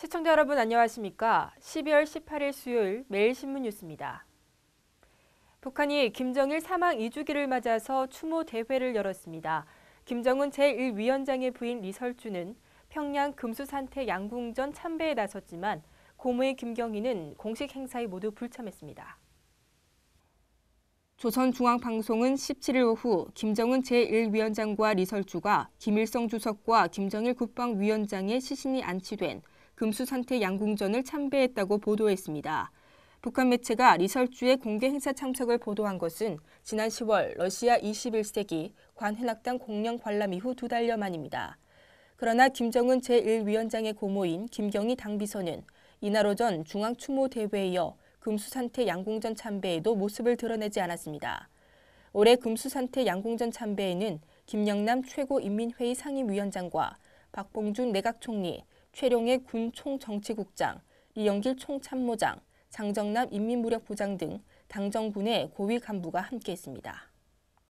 시청자 여러분 안녕하십니까? 12월 18일 수요일 매일신문 뉴스입니다. 북한이 김정일 사망 2주기를 맞아서 추모 대회를 열었습니다. 김정은 제1위원장의 부인 리설주는 평양 금수산태 양궁전 참배에 나섰지만 고모의 김경희는 공식 행사에 모두 불참했습니다. 조선중앙방송은 17일 오후 김정은 제1위원장과 리설주가 김일성 주석과 김정일 국방위원장의 시신이 안치된 금수산태 양궁전을 참배했다고 보도했습니다. 북한 매체가 리설주의 공개 행사 참석을 보도한 것은 지난 10월 러시아 21세기 관현악당 공영 관람 이후 두 달여 만입니다. 그러나 김정은 제1위원장의 고모인 김경희 당비서는 이날 오전 중앙추모대회에 이어 금수산태 양궁전 참배에도 모습을 드러내지 않았습니다. 올해 금수산태 양궁전 참배에는 김영남 최고인민회의 상임위원장과 박봉준 내각총리, 최룡의 군 총정치국장, 이영길 총참모장, 장정남 인민무력부장 등 당정군의 고위 간부가 함께했습니다.